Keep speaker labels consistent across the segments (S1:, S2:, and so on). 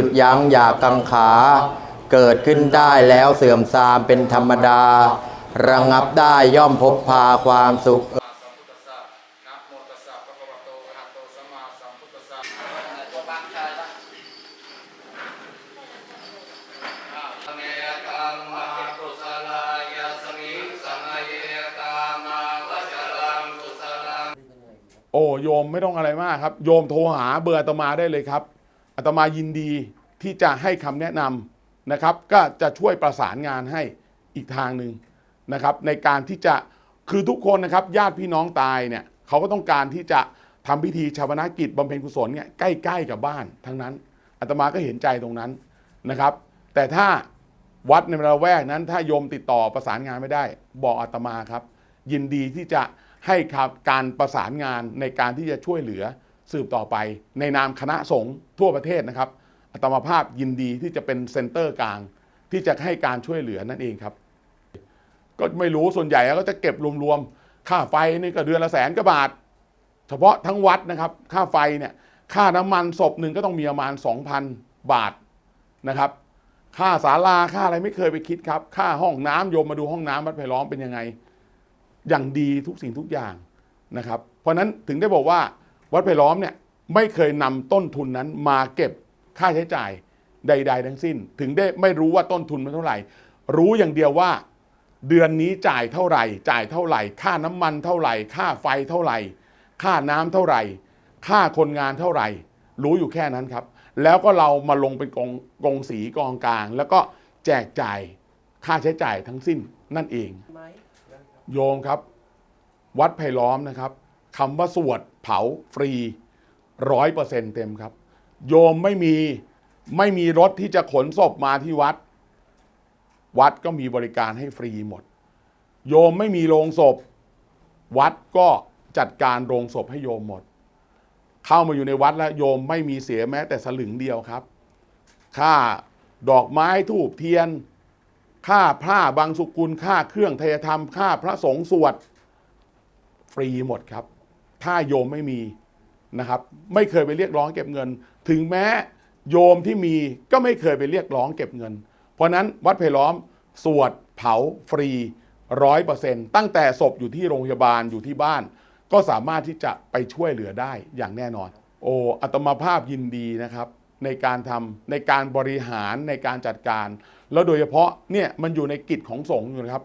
S1: จุดยั้งอย่ากังขา เกิดขึ้นได้แล้วเสื่อมทรามเป็นธรรมดา ระงับได้ย่อมพบพาความสุข
S2: โมตัสสะภะคะวะโตอะระหะโตสัมมาสัมพุทธัสสะตัวบางชายละเมตังมหากุศลายาสมิงสังเยตามาวจรังกุศลัง
S3: โอ้โยมไม่ต้องอะไรมากครับ โยมโทรหาเบอร์อาตมาได้เลยครับ อาตมายินดีที่จะให้คำแนะนำนะครับ ก็จะช่วยประสานงานให้อีกทางหนึ่งนะครับ ในการที่จะคือทุกคนนะครับ ญาติพี่น้องตายเนี่ยเขาก็ต้องการที่จะทำพิธีชาปนกิจบำเพ็ญกุศลเนี่ยใกล้ ๆ กับบ้านทั้งนั้นอาตมาก็เห็นใจตรงนั้นนะครับ แต่ถ้าวัดในระแวกนั้น ถ้าโยมติดต่อประสานงานไม่ได้ บอกอาตมาครับ ยินดีที่จะให้ครับการประสานงานในการที่จะช่วยเหลือ สืบต่อไป ในนามคณะสงฆ์ทั่วประเทศนะครับอาตมาภาพยินดีที่จะเป็นเซ็นเตอร์กลาง ที่จะให้การช่วยเหลือนั่นเองครับ ก็ไม่รู้ส่วนใหญ่ก็จะเก็บรวมๆค่าไฟนี่ก็เดือนละแสนกว่าบาท เฉพาะทั้งวัดนะครับ ค่าไฟเนี่ยค่าน้ำมันศพหนึ่งก็ต้องมีประมาณ 2,000 บาทนะครับค่าศาลาค่าอะไรไม่เคยไปคิดครับ ค่าห้องน้ำโยมมาดูห้องน้ำวัดไผ่ล้อมเป็นยังไง อย่างดีทุกสิ่งทุกอย่างนะครับ เพราะนั้นถึงได้บอกว่า วัดไผ่ล้อมเนี่ยไม่เคยนำต้นทุนนั้นมาเก็บค่าใช้จ่ายใด ๆ ทั้งสิ้น ถึงได้ไม่รู้ว่าต้นทุนมันเท่าไหร่ รู้อย่างเดียวว่า เดือนนี้จ่ายเท่าไหร่ จ่ายเท่าไหร่ ค่าน้ำมันเท่าไหร่ ค่าไฟเท่าไหร่ ค่าน้ำเท่าไหร่ ค่าคนงานเท่าไหร่ รู้อยู่แค่นั้นครับ แล้วก็เรามาลงเป็นกองกองสีกองกลาง แล้วก็แจกจ่ายค่าใช้จ่ายทั้งสิ้นนั่นเอง โยมครับ วัดไผ่ล้อมนะครับคำว่าสวดเผาฟรีร้อยเปอร์เซ็นต์เต็มครับ โยมไม่มีไม่มีรถที่จะขนศพมาที่วัด วัดก็มีบริการให้ฟรีหมด โยมไม่มีโรงศพ วัดก็จัดการโรงศพให้โยมหมด เข้ามาอยู่ในวัดแล้วโยมไม่มีเสียแม้แต่สลึงเดียวครับ ค่าดอกไม้ทูบเทียน ค่าผ้าบางสุกุล ค่าเครื่องเทยธรรม ค่าพระสงฆ์สวด ฟรีหมดครับ ถ้าโยมไม่มีนะครับ ไม่เคยไปเรียกร้องเก็บเงิน ถึงแม้โยมที่มีก็ไม่เคยไปเรียกร้องเก็บเงิน เพราะนั้นวัดไผ่ล้อมสวดเผาฟรีร้อยเปอร์เซ็นต์ตั้งแต่ศพอยู่ที่โรงพยาบาลอยู่ที่บ้าน ก็สามารถที่จะไปช่วยเหลือได้อย่างแน่นอน โอ้อัตมาภาพยินดีนะครับ ในการทำในการบริหารในการจัดการ แล้วโดยเฉพาะเนี่ยมันอยู่ในกิจของสงฆ์อยู่นะครับ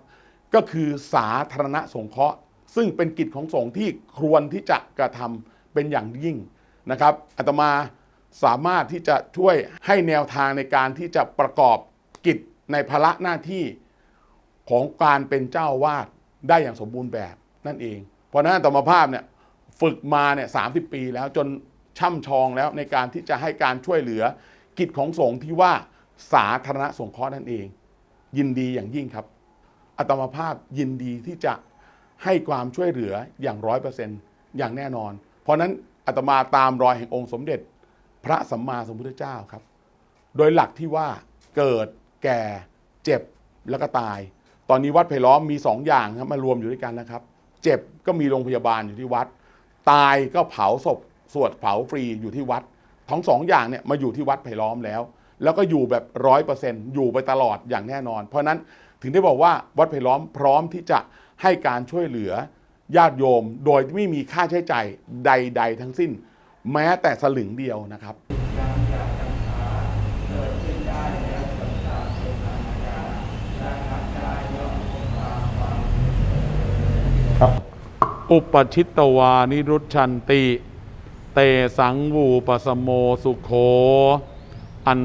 S3: ก็คือสาธารณสงเคราะห์ ซึ่งเป็นกิจของสงฆ์ที่ควรที่จะกระทำเป็นอย่างยิ่งนะครับอาตมาสามารถที่จะช่วยให้แนวทางในการที่จะประกอบกิจในภาระหน้าที่ของการเป็นเจ้าวาดได้อย่างสมบูรณ์แบบนั่นเอง เพราะฉะนั้นอาตมาภาพเนี่ยฝึกมาเนี่ยสาปีแล้วจนช่ำชองแล้วในการที่จะให้การช่วยเหลือกิจของสงฆ์ที่ว่าสาธารณสงเคราะห์นั่นเอง ยินดีอย่างยิ่งครับอาตมาภาพยินดีที่จะ ให้ความช่วยเหลืออย่างร้อยเปอร์เซ็นต์อย่างแน่นอน เพราะนั้นอาตมาตามรอยแห่งองค์สมเด็จ พระสัมมาสัมพุทธเจ้าครับ โดยหลักที่ว่าเกิดแก่เจ็บแล้วก็ตาย ตอนนี้วัดไผ่ล้อมมีสองอย่างครับมารวมอยู่ด้วยกันนะครับ เจ็บก็มีโรงพยาบาลอยู่ที่วัด ตายก็เผาศพสวดเผาฟรีอยู่ที่วัด ทั้งสองอย่างเนี่ยมาอยู่ที่วัดไผ่ล้อมแล้ว แล้วก็อยู่แบบร้อยเปอร์เซ็นต์อยู่ไปตลอดอย่างแน่นอน เพราะฉะนั้นถึงได้บอกว่าวัดไผ่ล้อมพร้อมที่จะ ให้การช่วยเหลือญาติโยม โดยไม่มีค่าใช้จ่ายใด ๆ ทั้งสิ้น แม้แต่สลึงเดียวนะครับอุปชิตตวานิรุชันติ เตสังวูปสมโมสุโขอัน